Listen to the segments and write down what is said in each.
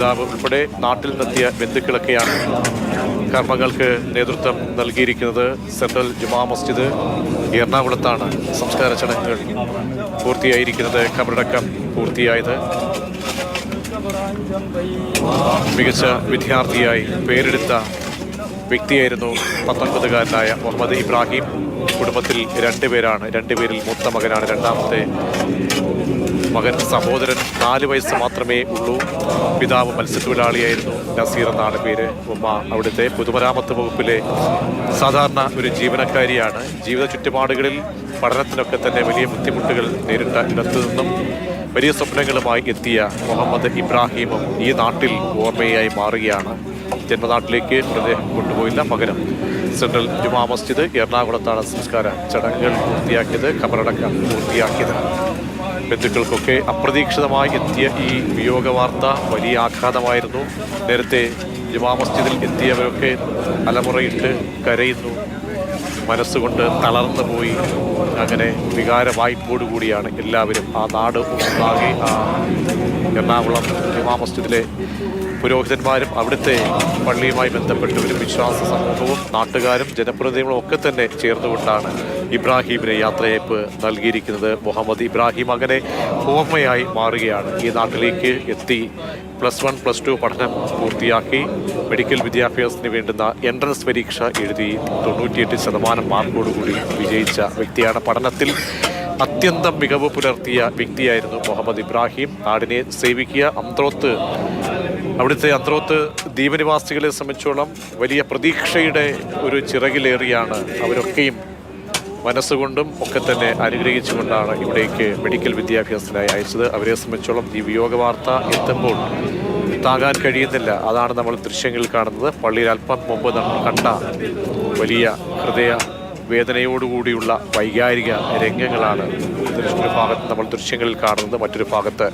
പിതാവ് ഉൾപ്പെടെ നാട്ടിൽ നിന്നെത്തിയ ബന്ധുക്കളൊക്കെയാണ് കർമ്മങ്ങൾക്ക് നേതൃത്വം നൽകിയിരിക്കുന്നത്. സെൻട്രൽ ജുമാ മസ്ജിദ് എറണാകുളത്താണ് സംസ്കാര ചടങ്ങുകൾ പൂർത്തിയായിരിക്കുന്നത്. കബറടക്കം പൂർത്തിയായത് മികച്ച വിദ്യാർത്ഥിയായി പേരെടുത്ത വ്യക്തിയായിരുന്നു പത്തൊൻപതുകാരനായ മുഹമ്മദ് ഇബ്രാഹിം. കുടുംബത്തിൽ രണ്ടുപേരാണ് രണ്ടുപേരിൽ മൂത്ത മകനാണ് രണ്ടാമത്തെ മകൻ സഹോദരൻ നാല് വയസ്സ് മാത്രമേ ഉള്ളൂ. പിതാവ് മത്സ്യത്തൊഴിലാളിയായിരുന്നു. നസീർ എന്നാണ് പേര്. ഉമ്മ അവിടുത്തെ പൊതുമരാമത്ത് വകുപ്പിലെ സാധാരണ ഒരു ജീവനക്കാരിയാണ്. ജീവിത ചുറ്റുപാടുകളിൽ പഠനത്തിനൊക്കെ തന്നെ വലിയ ബുദ്ധിമുട്ടുകൾ നേരിട്ട ഇടത്തു നിന്നും വലിയ സ്വപ്നങ്ങളുമായി എത്തിയ മുഹമ്മദ് ഇബ്രാഹിമും ഈ നാട്ടിൽ ഓർമ്മയായി മാറുകയാണ്. ജന്മനാട്ടിലേക്ക് മൃതദേഹം കൊണ്ടുപോയില്ല പകരം സെൻട്രൽ ജുമാ മസ്ജിദ് എറണാകുളത്താണ് സംസ്കാര ചടങ്ങുകൾ പൂർത്തിയാക്കിയത്. ഖബറടക്കം പൂർത്തിയാക്കിയത് ബന്ധുക്കൾക്കൊക്കെ അപ്രതീക്ഷിതമായി എത്തിയ ഈ വിയോഗ വാർത്ത വലിയ ആഘാതമായിരുന്നു. നേരത്തെ ജുമാ മസ്ജിദിൽ എത്തിയവരൊക്കെ അലമുറയിട്ട് കരയുന്നു. മനസ്സുകൊണ്ട് തളർന്നു പോയി. അങ്ങനെ വികാര വായ്പോടുകൂടിയാണ് എല്ലാവരും ആ നാട് ഒന്നാകെ ആ എറണാകുളം ജുമാ മസ്ജിദിലെ പുരോഹിതന്മാരും അവിടുത്തെ പള്ളിയുമായി ബന്ധപ്പെട്ടവരും വിശ്വാസ സമൂഹവും നാട്ടുകാരും ജനപ്രതിനിധികളും ഒക്കെ തന്നെ ചേർന്നുകൊണ്ടാണ് ഇബ്രാഹീമിന് യാത്രയയപ്പ് നൽകിയിരിക്കുന്നത്. മുഹമ്മദ് ഇബ്രാഹിം അങ്ങനെ ഓർമ്മയായി മാറുകയാണ്. ഈ നാട്ടിലേക്ക് എത്തി പ്ലസ് വൺ പ്ലസ് ടു പഠനം പൂർത്തിയാക്കി മെഡിക്കൽ വിദ്യാഭ്യാസത്തിന് വേണ്ടുന്ന എൻട്രൻസ് പരീക്ഷ എഴുതി തൊണ്ണൂറ്റിയെട്ട് ശതമാനം മാർക്കോടുകൂടി വിജയിച്ച വ്യക്തിയാണ്. പഠനത്തിൽ അത്യന്തം മികവ് പുലർത്തിയ വ്യക്തിയായിരുന്നു മുഹമ്മദ് ഇബ്രാഹിം. നാടിനെ സേവിക്കുക അന്ത്രോത്ത് അവിടുത്തെ അത്രോത്ത് ദ്വീപനിവാസികളെ സംബന്ധിച്ചോളം വലിയ പ്രതീക്ഷയുടെ ഒരു ചിറകിലേറിയാണ് അവരൊക്കെയും മനസ്സുകൊണ്ടും ഒക്കെ തന്നെ അനുഗ്രഹിച്ചുകൊണ്ടാണ് ഇവിടേക്ക് മെഡിക്കൽ വിദ്യാഭ്യാസത്തിനായി അയച്ചത്. അവരെ സംബന്ധിച്ചോളം ഈ വിയോഗ വാർത്ത എത്തുമ്പോൾ താങ്ങാൻ കഴിയുന്നില്ല. അതാണ് നമ്മൾ ദൃശ്യങ്ങളിൽ കാണുന്നത്. പള്ളിയിൽ അല്പം മുമ്പ് കണ്ട വലിയ ഹൃദയ വേദനയോടുകൂടിയുള്ള വൈകാരിക രംഗങ്ങളാണ് ഭാഗത്ത് നമ്മൾ ദൃശ്യങ്ങളിൽ കാണുന്നത്. മറ്റൊരു ഭാഗത്ത്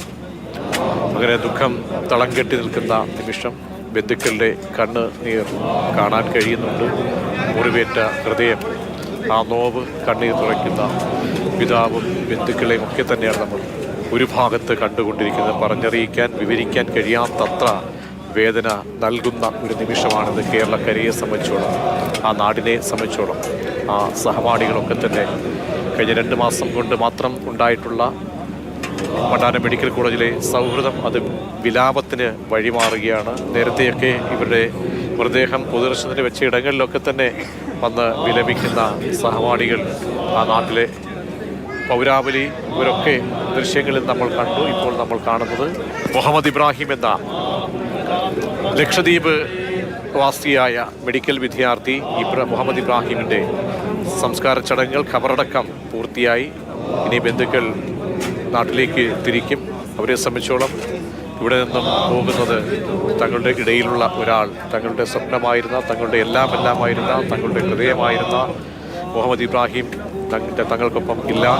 അങ്ങനെ ദുഃഖം തളം കെട്ടി നിൽക്കുന്ന നിമിഷം ബന്ധുക്കളുടെ കണ്ണ് നീർ കാണാൻ കഴിയുന്നുണ്ട്. മുറിവേറ്റ ഹൃദയം ആ നോവ് കണ്ണീർ തുറയ്ക്കുന്ന പിതാവും ബന്ധുക്കളെയും ഒക്കെ തന്നെയാണ് നമ്മൾ ഒരു ഭാഗത്ത് കണ്ടുകൊണ്ടിരിക്കുന്നത്. പറഞ്ഞറിയിക്കാൻ വിവരിക്കാൻ കഴിയാത്തത്ര വേദന നൽകുന്ന ഒരു നിമിഷമാണിത് കേരളക്കരയെ സംബന്ധിച്ചോളം ആ നാടിനെ സംബന്ധിച്ചോളം ആ സഹപാഠികളൊക്കെ തന്നെ കഴിഞ്ഞ രണ്ട് മാസം കൊണ്ട് മാത്രം ഉണ്ടായിട്ടുള്ള മണ്ടാന മെഡിക്കൽ കോളേജിലെ സൗഹൃദം അത് വിലാപത്തിന് വഴിമാറുകയാണ്. നേരത്തെയൊക്കെ ഇവരുടെ മൃതദേഹം പൊതുദർശനത്തിന് വെച്ച ഇടങ്ങളിലൊക്കെ തന്നെ വന്ന് വിലപിക്കുന്ന സഹപാഠികൾ ആ നാട്ടിലെ പൗരാവലി ഇവരൊക്കെ ദൃശ്യങ്ങളിൽ നമ്മൾ കണ്ടു. ഇപ്പോൾ നമ്മൾ കാണുന്നത് മുഹമ്മദ് ഇബ്രാഹിം എന്ന ലക്ഷദ്വീപ് വാസിയായ മെഡിക്കൽ വിദ്യാർത്ഥി ഇബ്ര മുഹമ്മദ് ഇബ്രാഹിമിന്റെ സംസ്കാര ചടങ്ങുകൾ ഖബറടക്കം പൂർത്തിയായി. ഇനി ബന്ധുക്കൾ നാട്ടിലേക്ക് തിരിക്കും. അവരെ സംബന്ധിച്ചോളം ഇവിടെ നിന്നും പോകുന്നത് തങ്ങളുടെ ഇടയിലുള്ള ഒരാൾ തങ്ങളുടെ സ്വപ്നമായിരുന്ന തങ്ങളുടെ എല്ലാം എല്ലാമായിരുന്ന തങ്ങളുടെ ഹൃദയമായിരുന്ന മുഹമ്മദ് ഇബ്രാഹിം തങ്ങൾക്കൊപ്പം ഇല്ല.